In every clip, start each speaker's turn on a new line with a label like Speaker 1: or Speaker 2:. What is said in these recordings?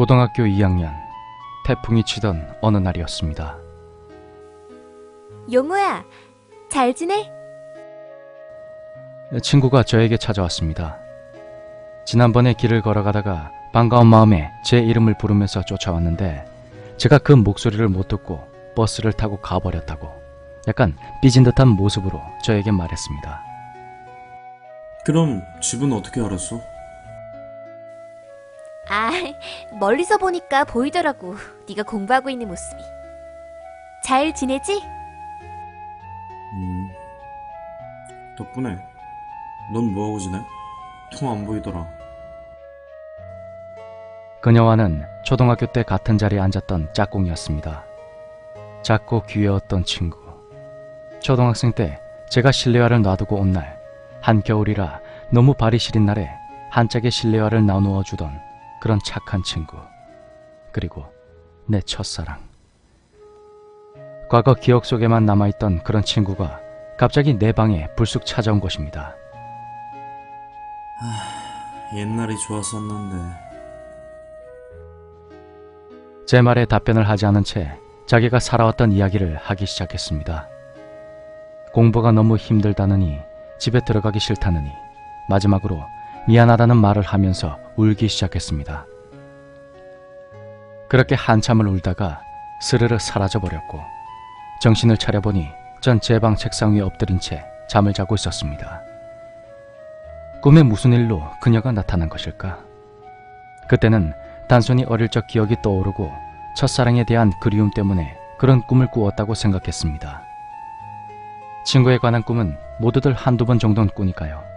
Speaker 1: 고등학교 2학년 태풍이 치던 어느 날이었습니다.
Speaker 2: 용호야, 잘 지내?
Speaker 1: 친구가 저에게 찾아왔습니다. 지난번에 길을 걸어가다가 반가운 마음에 제 이름을 부르면서 쫓아왔는데 제가 그 목소리를 못 듣고 버스를 타고 가버렸다고 약간 삐진 듯한 모습으로 저에게 말했습니다.
Speaker 3: 그럼 집은 어떻게 알았어?
Speaker 2: 아, 멀리서 보니까 보이더라고. 네가 공부하고 있는 모습이. 잘 지내지?
Speaker 3: 음. 덕분에 넌 뭐하고 지내? 통 안 보이더라.
Speaker 1: 그녀와는 초등학교 때 같은 자리에 앉았던 짝꿍이었습니다. 작고 귀여웠던 친구. 초등학생 때 제가 실내화를 놔두고 온 날, 한겨울이라 너무 발이 시린 날에 한 짝의 실내화를 나누어 주던 그런 착한 친구. 그리고 내 첫사랑. 과거 기억 속에만 남아있던 그런 친구가 갑자기 내 방에 불쑥 찾아온 것입니다.
Speaker 3: 옛날이 좋았었는데.
Speaker 1: 제 말에 답변을 하지 않은 채 자기가 살아왔던 이야기를 하기 시작했습니다. 공부가 너무 힘들다느니 집에 들어가기 싫다느니 마지막으로 미안하다는 말을 하면서 울기 시작했습니다. 그렇게 한참을 울다가 스르르 사라져버렸고 정신을 차려보니 전 제 방 책상 위에 엎드린 채 잠을 자고 있었습니다. 꿈에 무슨 일로 그녀가 나타난 것일까? 그때는 단순히 어릴 적 기억이 떠오르고 첫사랑에 대한 그리움 때문에 그런 꿈을 꾸었다고 생각했습니다. 친구에 관한 꿈은 모두들 한두 번 정도는 꾸니까요.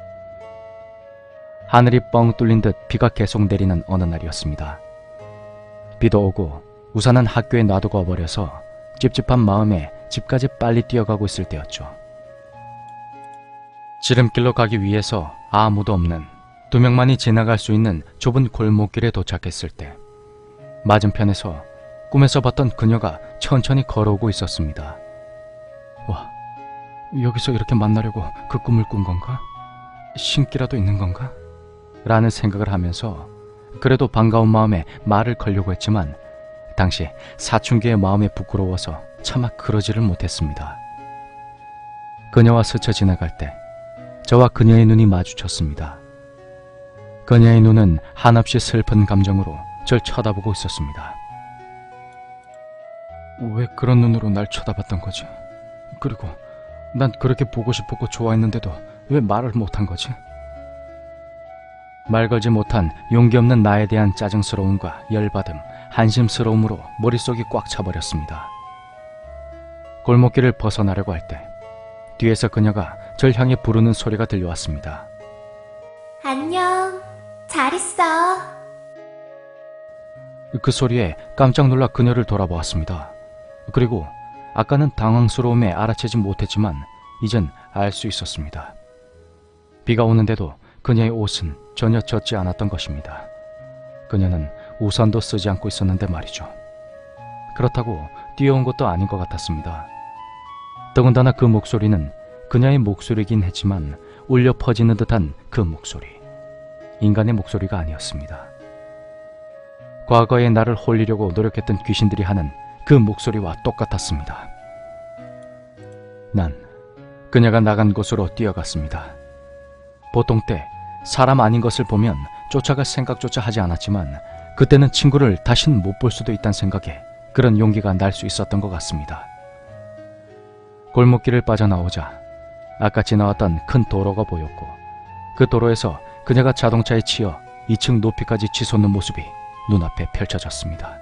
Speaker 1: 하늘이 뻥 뚫린 듯 비가 계속 내리는 어느 날이었습니다. 비도 오고 우산은 학교에 놔두고 와버려서 찝찝한 마음에 집까지 빨리 뛰어가고 있을 때였죠. 지름길로 가기 위해서 아무도 없는 두 명만이 지나갈 수 있는 좁은 골목길에 도착했을 때 맞은편에서 꿈에서 봤던 그녀가 천천히 걸어오고 있었습니다. 와, 여기서 이렇게 만나려고 그 꿈을 꾼 건가? 신기라도 있는 건가? 라는 생각을 하면서 그래도 반가운 마음에 말을 걸려고 했지만 당시 사춘기의 마음에 부끄러워서 차마 그러지를 못했습니다. 그녀와 스쳐 지나갈 때 저와 그녀의 눈이 마주쳤습니다. 그녀의 눈은 한없이 슬픈 감정으로 절 쳐다보고 있었습니다. 왜 그런 눈으로 날 쳐다봤던 거지? 그리고 난 그렇게 보고 싶었고 좋아했는데도 왜 말을 못한 거지? 말 걸지 못한 용기 없는 나에 대한 짜증스러움과 열받음, 한심스러움으로 머릿속이 꽉 차버렸습니다. 골목길을 벗어나려고 할 때 뒤에서 그녀가 절 향해 부르는 소리가 들려왔습니다.
Speaker 2: 안녕. 잘 있어.
Speaker 1: 그 소리에 깜짝 놀라 그녀를 돌아보았습니다. 그리고 아까는 당황스러움에 알아채지 못했지만 이젠 알 수 있었습니다. 비가 오는데도 그녀의 옷은 전혀 젖지 않았던 것입니다. 그녀는 우산도 쓰지 않고 있었는데 말이죠. 그렇다고 뛰어온 것도 아닌 것 같았습니다. 더군다나 그 목소리는 그녀의 목소리긴 했지만 울려 퍼지는 듯한 그 목소리. 인간의 목소리가 아니었습니다. 과거의 나를 홀리려고 노력했던 귀신들이 하는 그 목소리와 똑같았습니다. 난 그녀가 나간 곳으로 뛰어갔습니다. 보통 때 사람 아닌 것을 보면 쫓아갈 생각조차 하지 않았지만 그때는 친구를 다신 못 볼 수도 있다는 생각에 그런 용기가 날 수 있었던 것 같습니다. 골목길을 빠져나오자 아까 지나왔던 큰 도로가 보였고 그 도로에서 그녀가 자동차에 치여 2층 높이까지 치솟는 모습이 눈앞에 펼쳐졌습니다.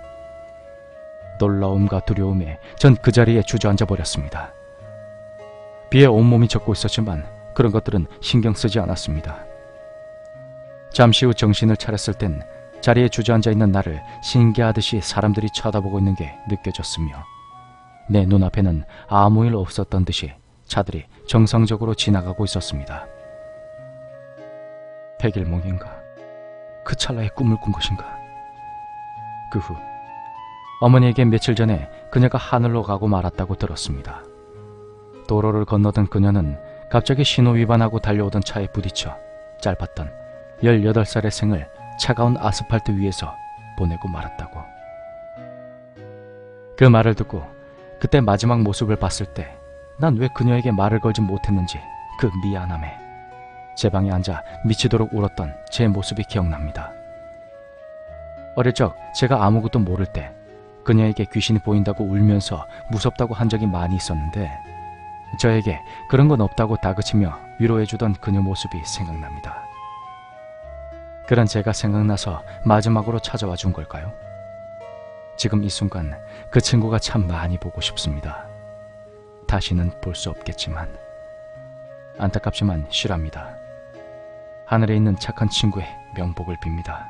Speaker 1: 놀라움과 두려움에 전 그 자리에 주저앉아 버렸습니다. 비에 온몸이 젖고 있었지만 그런 것들은 신경 쓰지 않았습니다. 잠시 후 정신을 차렸을 땐 자리에 주저앉아 있는 나를 신기하듯이 사람들이 쳐다보고 있는 게 느껴졌으며 내 눈앞에는 아무 일 없었던 듯이 차들이 정상적으로 지나가고 있었습니다. 백일몽인가? 그 찰나에 꿈을 꾼 것인가? 그 후 어머니에게 며칠 전에 그녀가 하늘로 가고 말았다고 들었습니다. 도로를 건너던 그녀는 갑자기 신호 위반하고 달려오던 차에 부딪혀 짧았던 18살의 생을 차가운 아스팔트 위에서 보내고 말았다고. 그 말을 듣고 그때 마지막 모습을 봤을 때 난 왜 그녀에게 말을 걸지 못했는지 그 미안함에 제 방에 앉아 미치도록 울었던 제 모습이 기억납니다. 어릴 적 제가 아무것도 모를 때 그녀에게 귀신이 보인다고 울면서 무섭다고 한 적이 많이 있었는데 저에게 그런 건 없다고 다그치며 위로해주던 그녀 모습이 생각납니다. 그런 제가 생각나서 마지막으로 찾아와 준 걸까요? 지금 이 순간 그 친구가 참 많이 보고 싶습니다. 다시는 볼 수 없겠지만 안타깝지만 실합니다. 하늘에 있는 착한 친구의 명복을 빕니다.